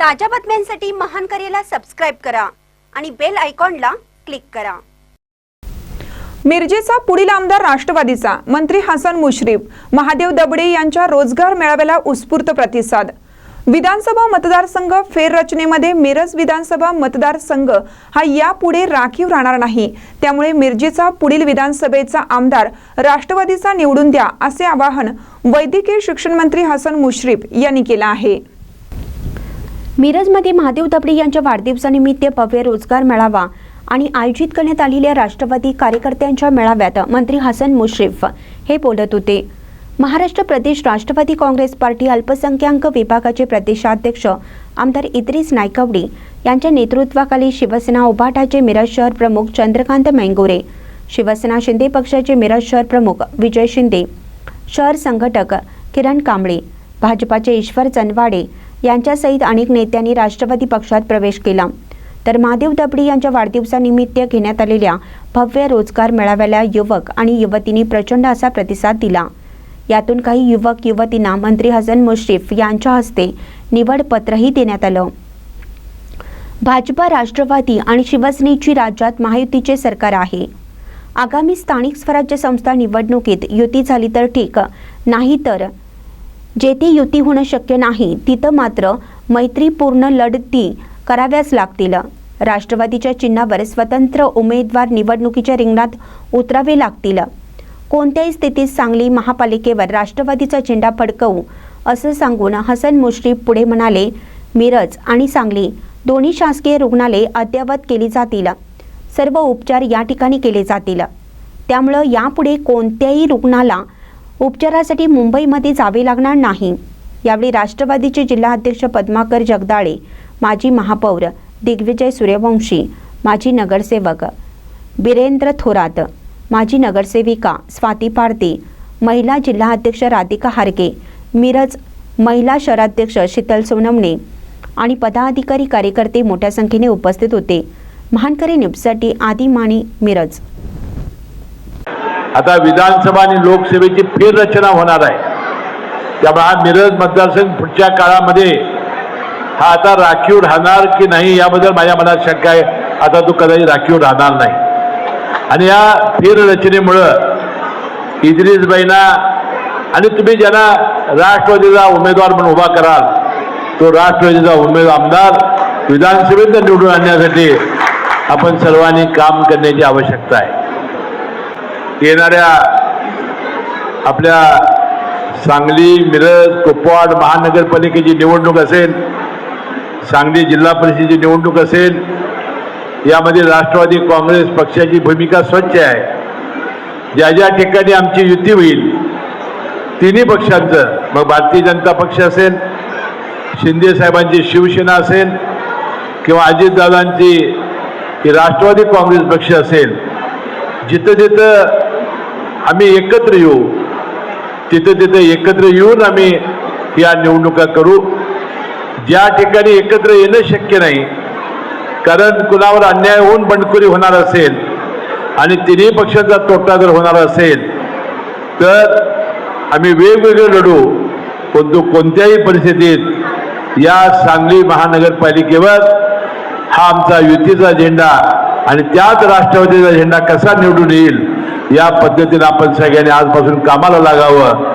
ताज्या बातम्यांसाठी महान करेला सबस्क्राईब करा आणि बेल आयकॉनला क्लिक करा. मिरजेचा पुढील आमदार राष्ट्रवादीचा मंत्री हसन मुश्रीफ महादेव दबडे यांच्या रोजगार मेळाव्याला उत्स्फूर्त प्रतिसाद. विधानसभा मतदारसंघ फेररचनेमध्ये मिरज विधानसभा मतदारसंघ हा यापुढे राखीव राहणार नाही. त्यामुळे मिरजेचा पुढील विधानसभेचा आमदार राष्ट्रवादीचा निवडून द्या असे आवाहन वैद्यकीय शिक्षण मंत्री हसन मुश्रीफ यांनी केलं आहे. मिरजमध्ये महादेव दबडे यांच्या वाढदिवसानिमित्त भव्य रोजगार मेळावा आणि आयोजित करण्यात आलेल्या राष्ट्रवादी कार्यकर्त्यांच्या मेळाव्यात मंत्री हसन मुश्रीफ हे बोलत होते. महाराष्ट्र प्रदेश राष्ट्रवादी काँग्रेस पार्टी अल्पसंख्याक विभागाचे प्रदेशाध्यक्ष आमदार इद्रिस नायकवडी यांच्या नेतृत्वाखाली शिवसेना उभाटाचे मिरज शहर प्रमुख चंद्रकांत मेंगोरे शिवसेना शिंदे पक्षाचे मिरज शहर प्रमुख विजय शिंदे शहर संघटक किरण कांबळे भाजपाचे ईश्वर चनवाडे यांच्यासहित अनेक नेत्यांनी राष्ट्रवादी पक्षात प्रवेश केला. तर महादेव दबडी यांच्या वाढदिवसानिमित्त घेण्यात आलेल्या भव्य रोजगार मेळाव्याला युवक आणि युवतींनी प्रचंड असा प्रतिसाद दिला. यातून काही युवक युवतींना मंत्री हसन मुश्रीफ यांच्या हस्ते निवडपत्रही देण्यात आलं. भाजपा राष्ट्रवादी आणि शिवसेनेची राज्यात महायुतीचे सरकार आहे. आगामी स्थानिक स्वराज्य संस्था निवडणुकीत युती झाली तर ठीक नाही तर जेथे युती होणं शक्य नाही तिथं मात्र मैत्रीपूर्ण लढती कराव्याच लागतील. राष्ट्रवादीच्या चिन्हावर स्वतंत्र उमेदवार निवडणुकीच्या रिंगणात उतरावे लागतील. कोणत्याही स्थितीत सांगली महापालिकेवर राष्ट्रवादीचा झेंडा फडकवू असं सांगून हसन मुश्रीफ पुढे म्हणाले मिरज आणि सांगली दोन्ही शासकीय रुग्णालये अद्ययावत केली जातील. सर्व उपचार या ठिकाणी केले जातील. त्यामुळं यापुढे कोणत्याही रुग्णाला उपचारासाठी मुंबईमध्ये जावे लागणार नाही. यावेळी राष्ट्रवादीचे जिल्हाध्यक्ष पद्माकर जगदाळे माजी महापौर दिग्विजय सूर्यवंशी माजी नगरसेवक बिरेंद्र थोरात माजी नगरसेविका स्वाती पारते महिला जिल्हाध्यक्ष राधिका हारके मिरज महिला शहराध्यक्ष शीतल सोनवणे आणि पदाधिकारी कार्यकर्ते मोठ्या संख्येने उपस्थित होते. महानकरी न्यूजसाठी आदी माणी मिरज. आता विधानसभा आणि लोकसभेची फेररचना होणार आहे. त्यामुळे हा मिरज मतदारसंघ पुढच्या काळामध्ये हा आता राखीव राहणार की नाही याबद्दल माझ्या मनात शंका आहे. आता तो कदाचित राखीव राहणार नाही. आणि या फेररचनेमुळं इद्रिसबाईंना आणि तुम्ही ज्यांना राष्ट्रवादीचा उमेदवार म्हणून उभा कराल तो राष्ट्रवादीचा उमेदवार आमदार विधानसभेत निवडून आणण्यासाठी आपण सर्वांनी काम करण्याची आवश्यकता आहे. येणाऱ्या आपल्या सांगली मिरज कुपवाड महानगरपालिकेची निवडणूक असेल सांगली जिल्हा परिषदेची निवडणूक असेल यामध्ये राष्ट्रवादी काँग्रेस पक्षाची भूमिका स्वच्छ आहे. ज्या ज्या ठिकाणी आमची युती होईल तिन्ही पक्षांचं मग भारतीय जनता पक्ष असेल शिंदे साहेबांची शिवसेना असेल किंवा अजितदादांची ही राष्ट्रवादी काँग्रेस पक्ष असेल जिथं जिथं आम्ही एकत्र येऊ. तिथे तिथे एकत्र येऊन आम्ही या निवडणुका करू. ज्या ठिकाणी एकत्र येणं शक्य नाही कारण कुणावर अन्याय होऊन बंडखोरी होणार असेल आणि तिन्ही पक्षांचा तोटा जर होणार असेल तर आम्ही वेगवेगळे लढू. परंतु कोणत्याही परिस्थितीत या सांगली महानगरपालिकेवर हा आमचा युतीचा झेंडा आणि त्याच राष्ट्रवादीचा झेंडा कसा निवडून येईल या पद्धतीने आपण सगळ्यांनी आजपासून कामाला लागावं.